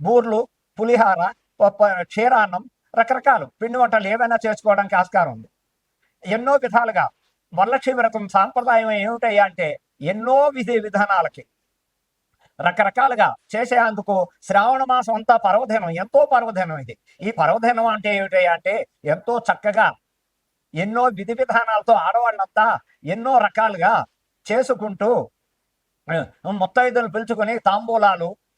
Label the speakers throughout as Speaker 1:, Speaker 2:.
Speaker 1: బూర్లు పులిహార క్షీరాన్నం రకరకాలు. పిండి వంటలు ఏవైనా చేసుకోవడానికి ఆస్కారం ఉంది. ఎన్నో విధాలుగా వరలక్ష్మి వ్రతం సాంప్రదాయం ఏమిటయ్యా అంటే ఎన్నో విధి విధానాలకి రకరకాలుగా చేసేందుకు శ్రావణ మాసం అంతా పర్వదినం ఎంతో పర్వదినం ఇది. ఈ పర్వదినం అంటే ఏమిటయ్యా అంటే ఎంతో చక్కగా ఎన్నో విధి విధానాలతో ఆడవాళ్ళంతా ఎన్నో రకాలుగా చేసుకుంటూ మొత్తం ముత్తైదులు పిలుచుకొని తాంబూలాలు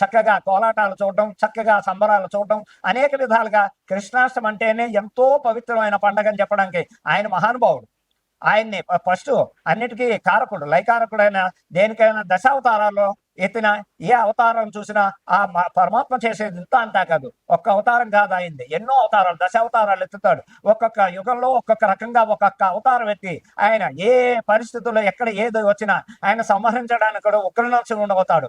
Speaker 1: చక్కగా కోలాటాలు చూడడం చక్కగా సంబరాలు చూడడం అనేక విధాలుగా కృష్ణాష్టమి అంటేనే ఎంతో పవిత్రమైన పండగ అని చెప్పడానికి ఆయన మహానుభావుడు. ఆయన్ని ఫస్ట్ అన్నిటికీ కారకుడు లైకారకుడైన దేనికైనా దశావతారాల్లో ఎత్తిన ఏ అవతారం చూసినా ఆ పరమాత్మ చేసేది ఇంత అంతా కాదు. ఒక్క అవతారం కాదు అయింది ఎన్నో అవతారాలు దశావతారాలు ఎత్తుతాడు. ఒక్కొక్క యుగంలో ఒక్కొక్క రకంగా ఒక్కొక్క అవతారం ఎత్తి ఆయన ఏ పరిస్థితుల్లో ఎక్కడ ఏది వచ్చినా ఆయన సంహరించడానికి కూడా ఉగ్రనరసింహుడు ఉండబోతాడు.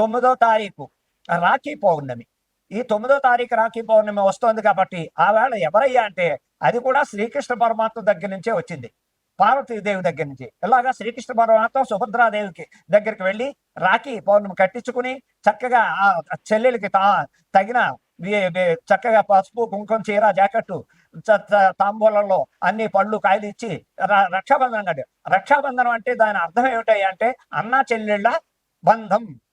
Speaker 1: తొమ్మిదో తారీఖు రాఖీ పౌర్ణమి. ఈ తొమ్మిదో తారీఖు రాఖీ పౌర్ణమి వస్తోంది కాబట్టి ఆవేళ ఎవరయ్యా అంటే అది కూడా శ్రీకృష్ణ పరమాత్మ దగ్గర నుంచే వచ్చింది. పార్వతీదేవి దగ్గర నుంచి. ఇలాగా శ్రీకృష్ణ పరమాత్మ సుభద్రాదేవికి దగ్గరికి వెళ్ళి రాఖీ పౌర్ణమి కట్టించుకుని చక్కగా ఆ చెల్లెలకి తా తగిన చక్కగా పసుపు కుంకుమ చీర జాకెట్టు చ- తాంబూలంలో అన్ని పళ్ళు కాయలు ఇచ్చి ర- రక్షాబంధనం కట్టారు రక్షాబంధనం అంటే దాని అర్థం ఏమిటాయి అంటే అన్నా చెల్లెళ్ళ బంధం.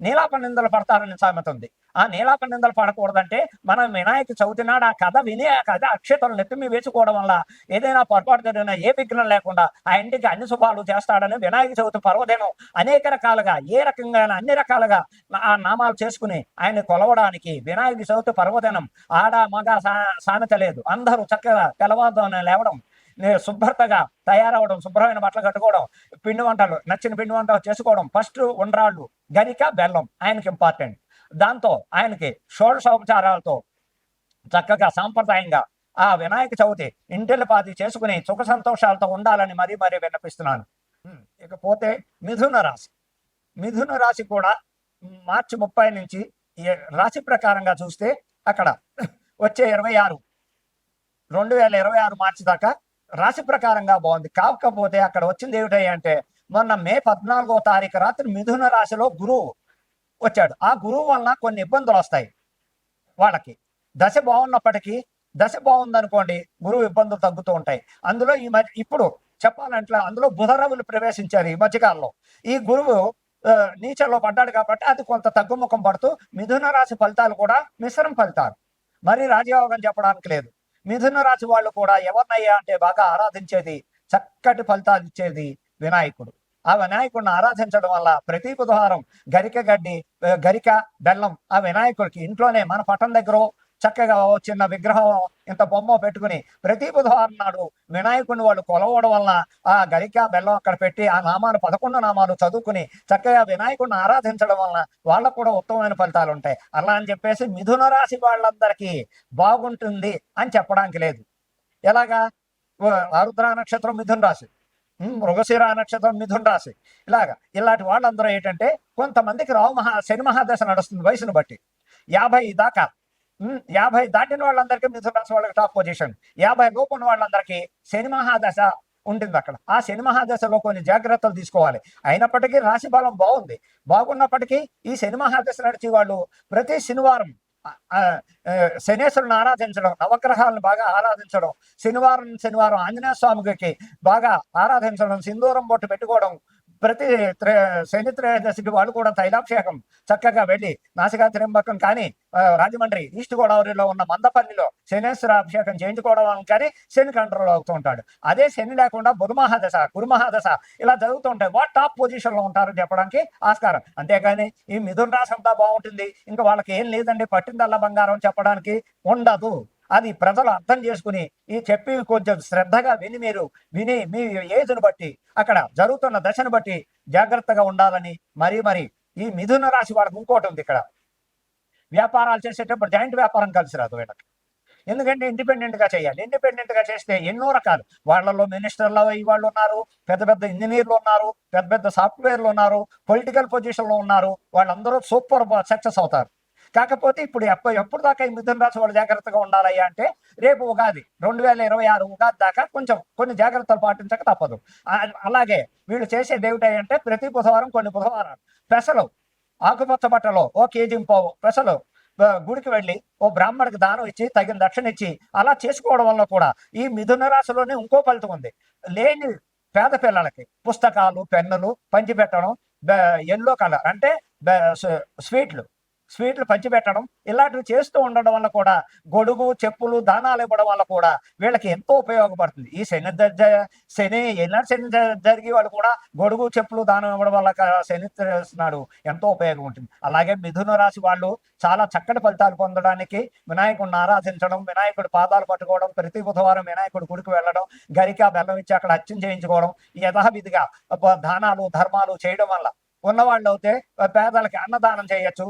Speaker 1: నీలాప నిందలు పడతారని సామెత ఉంది ఆ నీలాప నిందలు పడకూడదంటే మనం వినాయక చవితి నాడు ఆ కథ విని ఆ కథ అక్షతలు నెత్తిమి వేసుకోవడం వల్ల ఏదైనా పొరపాటు జరిగినా ఏ విఘ్నం లేకుండా ఆ ఇంటికి అన్ని శుభాలు చేస్తాడని వినాయక చవితి పర్వదినం అనేక రకాలుగా ఏ రకంగా అన్ని రకాలుగా ఆ నామాలు చేసుకుని ఆయన కొలవడానికి వినాయక చవితి పర్వదినం ఆడ మగ సా- సామెత లేదు. అందరూ చక్కగా తెల్లవారుజామున లేవడం నేను శుభ్రతగా తయారవడం శుభ్రమైన బట్టలు కట్టుకోవడం పిండి వంటలు నచ్చిన పిండి వంటలు చేసుకోవడం. ఫస్ట్ ఉండ్రాళ్ళు గరిక బెల్లం ఆయనకి ఇంపార్టెంట్ దాంతో ఆయనకి షోడశోపచారాలతో చక్కగా సాంప్రదాయంగా ఆ వినాయక చవితి ఇంటిల పాతి చేసుకుని సుఖ సంతోషాలతో ఉండాలని మరీ మరీ విన్నపిస్తున్నాను. ఇకపోతే మిథున రాశి. మిథున రాశి కూడా మార్చి ముప్పై నుంచి రాశి ప్రకారంగా చూస్తే అక్కడ వచ్చే ఇరవై ఆరు రెండు వేల ఇరవై ఆరు మార్చి దాకా రాశి ప్రకారంగా బాగుంది. కాకపోతే అక్కడ వచ్చింది ఏమిటయ్యా అంటే మొన్న మే పద్నాలుగో తారీఖు రాత్రి మిథున రాశిలో గురువు వచ్చాడు. ఆ గురువు వలన కొన్ని ఇబ్బందులు వస్తాయి వాళ్ళకి. దశ బాగున్నప్పటికీ దశ బాగుందనుకోండి గురువు ఇబ్బందులు తగ్గుతూ ఉంటాయి. అందులో ఈ మధ్య ఇప్పుడు చెప్పాలంటే అందులో బుధరవులు ప్రవేశించారు ఈ మధ్యకాలంలో. ఈ గురువు నీచల్లో పడ్డాడు కాబట్టి అది కొంత తగ్గుముఖం పడుతూ మిథున రాశి ఫలితాలు కూడా మిశ్రమ ఫలితాలు. మరి రాజయోగం చెప్పడానికి లేదు. మిథున రాశి వాళ్ళు కూడా ఎవరినయ్యా అంటే బాగా ఆరాధించేది చక్కటి ఫలితాలు ఇచ్చేది వినాయకుడు. ఆ వినాయకుడిని ఆరాధించడం వల్ల ప్రతి బుధవారం గరిక గడ్డి గరిక బెల్లం ఆ వినాయకుడికి ఇంట్లోనే మన పట్టణం దగ్గర చక్కగా ఓ చిన్న విగ్రహం ఇంత బొమ్మ పెట్టుకుని ప్రతి బుధవారం నాడు వినాయకుడిని వాళ్ళు కొలవడం వల్ల ఆ గరిక బెల్లం అక్కడ పెట్టి ఆ నామాలు పదకొండు నామాలు చదువుకుని చక్కగా వినాయకుడిని ఆరాధించడం వలన వాళ్ళకు కూడా ఉత్తమమైన ఫలితాలు ఉంటాయి. అలా అని చెప్పేసి మిథున రాశి వాళ్ళందరికీ బాగుంటుంది అని చెప్పడానికి లేదు. ఎలాగా? ఆరుద్ర నక్షత్రం మిథున రాశి. మృగశిర నక్షత్రం మిథున రాశి. ఇలాగా. ఇలాంటి వాళ్ళందరూ ఏంటంటే కొంతమందికి రావు మహా శని మహాదశ నడుస్తుంది వయసును బట్టి. యాభై దాకా. యాభై దాటిన వాళ్ళందరికీ మిథున రాశి వాళ్ళకి టాప్ పొజిషన్ యాభై లోపు ఉన్న వాళ్ళందరికీ శని మహాదశ ఉంటుంది అక్కడ. ఆ శని మహాదశలో కొన్ని జాగ్రత్తలు తీసుకోవాలి. అయినప్పటికీ రాశి బలం బాగుంది. బాగున్నప్పటికీ ఈ శని మహాదశ నడిచి వాళ్ళు ప్రతి శనివారం శనేశ్వరుని ఆరాధించడం నవగ్రహాలను బాగా ఆరాధించడం శనివారం శనివారం ఆంజనేయ స్వామికి బాగా ఆరాధించడం సింధూరం బొట్టు పెట్టుకోవడం ప్రతి త్రే శని త్రయోదశికి వాళ్ళు కూడా తైలాభిషేకం చక్కగా వెళ్ళి నాసికా త్రింబకం కానీ రాజమండ్రి ఈస్ట్ గోదావరిలో ఉన్న మందపల్లిలో శనేశ్వర అభిషేకం చేయించుకోవడం కానీ శని కంట్రోల్ అవుతూ ఉంటాడు. అదే శని లేకుండా బుధమహాదశ గురుమహాదశ ఇలా జరుగుతుంటాయి వాళ్ళు వాట్ టాప్ పొజిషన్లో చెప్పడానికి ఆస్కారం. అంతేకాని ఈ మిథున రాశి అంతా బాగుంటుంది. ఇంకా వాళ్ళకి ఏం లేదండి. పట్టిందల్లా బంగారం చెప్పడానికి ఉండదు. అది ప్రజలు అర్థం చేసుకుని ఈ చెప్పి కొంచెం శ్రద్ధగా విని మీరు విని మీ ఏజ్ను బట్టి అక్కడ జరుగుతున్న దశను బట్టి జాగ్రత్తగా ఉండాలని మరీ మరి ఈ మిథున రాశి వాళ్ళకి ఇంకోటి ఉంది ఇక్కడ. వ్యాపారాలు చేసేటప్పుడు జాయింట్ వ్యాపారం కలిసి రాదు వీళ్ళకి. ఎందుకంటే ఇండిపెండెంట్గా చేయాలి. ఇండిపెండెంట్గా చేస్తే ఎన్నో రకాలు. వాళ్ళలో మినిస్టర్లు అయ్యి వాళ్ళు ఉన్నారు పెద్ద పెద్ద ఇంజనీర్లు ఉన్నారు పెద్ద పెద్ద సాఫ్ట్వేర్లు ఉన్నారు పొలిటికల్ పొజిషన్లో ఉన్నారు వాళ్ళందరూ సూపర్ సక్సెస్ అవుతారు. కాకపోతే ఇప్పుడు ఎప్ప ఎప్పుడు దాకా ఈ మిథున రాశి వాళ్ళు జాగ్రత్తగా ఉండాలయ్యా అంటే రేపు ఉగాది రెండు వేల ఇరవై ఆరు ఉగాది దాకా కొంచెం కొన్ని జాగ్రత్తలు పాటించక తప్పదు. అలాగే వీళ్ళు చేసేది ఏమిటంటే ప్రతి బుధవారం కొన్ని బుధవారాలు. పెసలు ఆకుపచ్చ బట్టలో ఓ కేజీ పోవు పెసలు గుడికి వెళ్ళి ఓ బ్రాహ్మణుడికి దానం ఇచ్చి తగిన దక్షిణ ఇచ్చి అలా చేసుకోవడం వల్ల కూడా ఈ మిథున రాశిలోనే ఇంకో ఫలితం ఉంది. లేని పేద పిల్లలకి పుస్తకాలు పెన్నులు పంచిపెట్టడం ఎల్లో కలర్ అంటే స్వీట్లు. స్వీట్లు పంచిపెట్టడం ఇలాంటివి చేస్తూ ఉండడం వల్ల కూడా గొడుగు చెప్పులు దానాలు ఇవ్వడం వల్ల కూడా వీళ్ళకి ఎంతో ఉపయోగపడుతుంది. ఈ శని జ- శని ఎన్నో శని జరిగి వాళ్ళు కూడా గొడుగు చెప్పులు దానం ఇవ్వడం వల్ల శని చేస్తున్నాడు. ఎంతో ఉపయోగం ఉంటుంది. అలాగే మిథున రాశి వాళ్ళు చాలా చక్కటి ఫలితాలు పొందడానికి వినాయకుడిని ఆరాధించడం వినాయకుడి పాదాలు పట్టుకోవడం ప్రతి బుధవారం వినాయకుడి గుడికి వెళ్ళడం గరిక బెల్లం ఇచ్చి అక్కడ అత్యం చేయించుకోవడం యథావిధిగా దానాలు ధర్మాలు చేయడం వల్ల ఉన్నవాళ్ళు అయితే పేదలకి అన్నదానం చేయొచ్చు.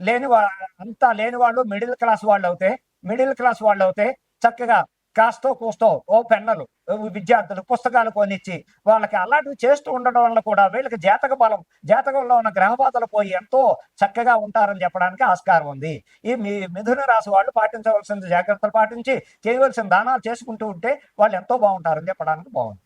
Speaker 1: లేని వా అంతా లేని వాళ్ళు మిడిల్ క్లాస్ వాళ్ళు అవుతే మిడిల్ క్లాస్ వాళ్ళు అవుతే చక్కగా కాస్తో కూస్తో ఓ పెన్నలు విద్యార్థులు పుస్తకాలు కొనిచ్చి వాళ్ళకి అలాంటివి చేస్తూ ఉండడం వల్ల కూడా వీళ్ళకి జాతక బలం జాతకంలో ఉన్న గ్రహబాధలు పోయి ఎంతో చక్కగా ఉంటారని చెప్పడానికి ఆస్కారం ఉంది. ఈ మీ మిథున రాశి వాళ్ళు పాటించవలసిన జాగ్రత్తలు పాటించి చేయవలసిన దానాలు చేసుకుంటూ ఉంటే వాళ్ళు ఎంతో బాగుంటారని చెప్పడానికి బాగుంది.